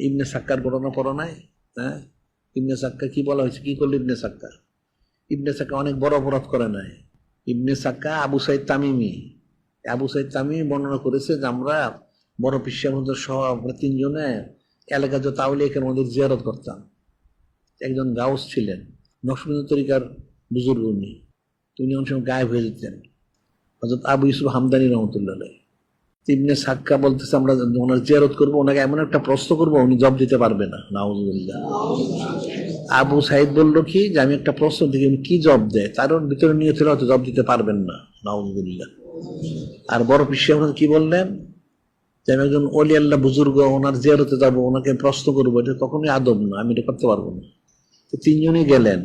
ইবনে সাক্কার ঘটনা পড়ো নাই? হ্যাঁ? ইবনে সাক্কা কি বলা হয়েছে? কি করল ইবনে সাক্কা? ইবনে সাক্কা অনেক বড় অপরাধ করে নাই। ইবনে সাক্কা আবু সাইদ তামিমি। আবু সাইদ তামিমি বর্ণনা করেছে যে আমরা বড় পিসের মধ্যে সহ আমরা তিনজনে এলাকা যত আউলিয়াকের আমাদের জিয়ারত করতাম। একজন গাউস ছিলেন, নকশবন্দ তরিকার বুজুর্গ উনি। তিনি অনেক সময় গায়েব হয়ে যেতেন। হজরত আবু ইউসুফ হামদানি রহমতুল্লাহ ইবনে সাক্কা বলতেছে, আমরা ওনার জিয়ারত করব, ওনাকে এমন একটা প্রশ্ন করব, উনি জব দিতে পারবে না। নাউজুবিল্লাহ। আবু সাইদ বলল কি, যে আমি একটা প্রশ্ন দিকে উনি কি জব দেয়? তার ভিতরে নিয়ে ছিল হয়তো জব দিতে পারবেন না। নাউজুবিল্লাহ। আর বড় পিসিয়া কি বললেন, যে আমি একজন অলি আল্লাহ বুজুর্গ, ওনার জিয়ারতে যাব, ওনাকে প্রশ্ন করব, এটা কখনোই আদব না, আমি এটা করতে পারব না। তো তিনজনই গেলেন।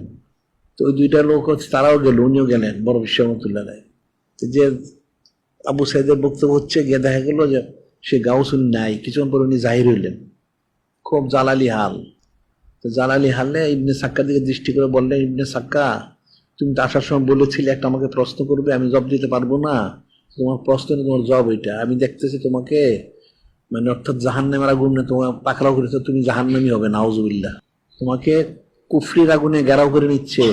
তো ওই দুইটা লোক হচ্ছে, তারাও গেল, উনিও গেলেন, বড় বিশ্বমতুল্লাহ যে আবু সাইদের বক্তব্য হচ্ছে গিয়ে দেখা গেল যে সে গাউসুল নাই কিছুক্ষণ পর উনি জাহির হইলেন। খুব জালালি হাল। তো জালালি হালে ইবনে সাক্কার দিকে দৃষ্টি করে বললেন, ইবনে সাক্কা, তুমি তো আসার সময় বলেছিলে একটা আমাকে প্রশ্ন করবে, আমি জব দিতে পারব না। তোমার প্রশ্ন তোমার জব এটা আমি দেখতেছি তোমাকে মানে অর্থাৎ জাহান নামের আগুনে তোমার পাকড়াও করেছে, তুমি জাহান নামি হবে, নাউজুবিল্লাহ। তোমাকে কুফরির আগুনে গেরাও করে নিচ্ছে।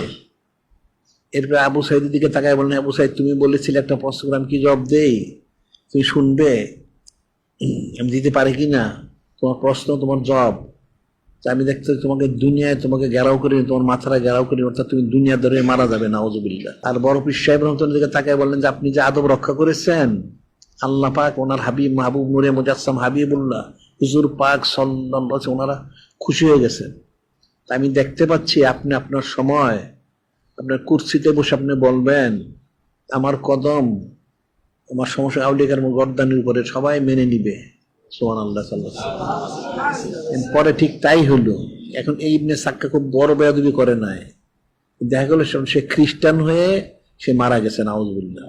এরপরে আবু সাইদের দিকে তাকায় বলেন, আবু সাইদ, তুমি বলেছিলে একটা প্রশ্ন কি জব দেই? তুমি শুনবে? আমি দিতে পারি কি না তোমার প্রশ্ন, তোমার জব তা আমি দেখতে তোমাকে দুনিয়ায় তোমাকে গেরাও করে তোমার মাথাটা গেরাও করে অর্থাৎ তুমি দুনিয়া ধরে মারা যাবে, নাউজুবিল্লাহ। আর বড় পিস সাহেব দিকে তাকায় বললেন যে আপনি যে আদব রক্ষা করেছেন, আল্লাহ পাক ওনার হাবিব মাহবুব নুরে মুজাসসাম হাবিবুল্লাহ, হুজুর পাক সাল্লাল্লাহু ওনারা খুশি হয়ে গেছেন। আমি দেখতে পাচ্ছি আপনি আপনার সময় আপনার কুর্সিতে বসে আপনি বলবেন, আমার কদম, আমার সমস্যা আউলিকার গর্দানির উপরে সবাই মেনে নিবে। সোহান আল্লাহ সাল্লাহ পরে ঠিক তাই হলো। এখন এই ইবনে সাক্কা খুব বড় বেয়াদবি করে নাই। দেখা গেল সে খ্রিস্টান হয়ে সে মারা গেছে, নাউজবুল্লাহ।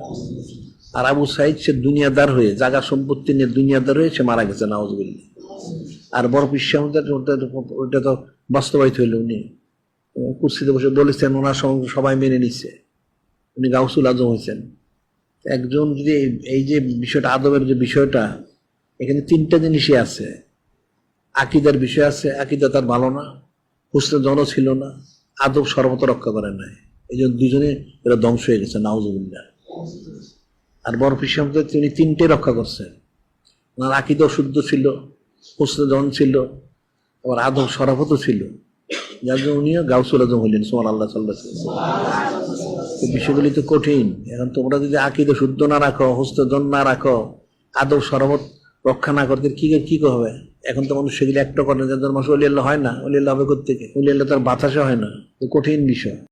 আর আবু সাইদ সে দুনিয়াদার হয়ে, জাগা সম্পত্তি নিয়ে দুনিয়াদার হয়ে সে মারা গেছে, নাউজবুল্লাহ। আর বড় বিশ্বামদের ওটা তো বাস্তবায়িত হইল উনি। কুর্সিতে বসে বলেছেন, ওনার সঙ্গে সবাই মেনে নিচ্ছে। উনি গাউসুল আজম হয়েছেন। একজন যদি এই যে বিষয়টা, আদবের যে বিষয়টা, এখানে তিনটা জিনিসই আছে। আকিদার বিষয় আছে, আকিদা তার ভালো না, হুসনে জন ছিল না, আদব সর্বত রক্ষা করে নাই। এই জন্য দুজনে এরা ধ্বংস হয়ে গেছে, নাউজুবিল্লাহ। আর বড় পিসামদের তিনি তিনটে রক্ষা করছেন। ওনার আকিদাও শুদ্ধ ছিল, হুসনে জন ছিল, আবার আদব সরফত ছিল। জন্য উনিও গাউসুল আজম হইলেন সোমান আল্লাহ সাল্লাহ বিষয়গুলি তো কঠিন। এখন তোমরা যদি আকিদে শুদ্ধ না রাখো হস্তজন না রাখো আদৌ সরবত রক্ষা না করতে কি কি হবে এখন তো মানুষ সেগুলি একটা করে যাদের মানুষ অলিয়াল্লাহ হয় না। অলিয়াল্লাহ হবে কোথেকে অলিয়াল্লাহ তার বাতাসে হয় না। তো কঠিন বিষয়।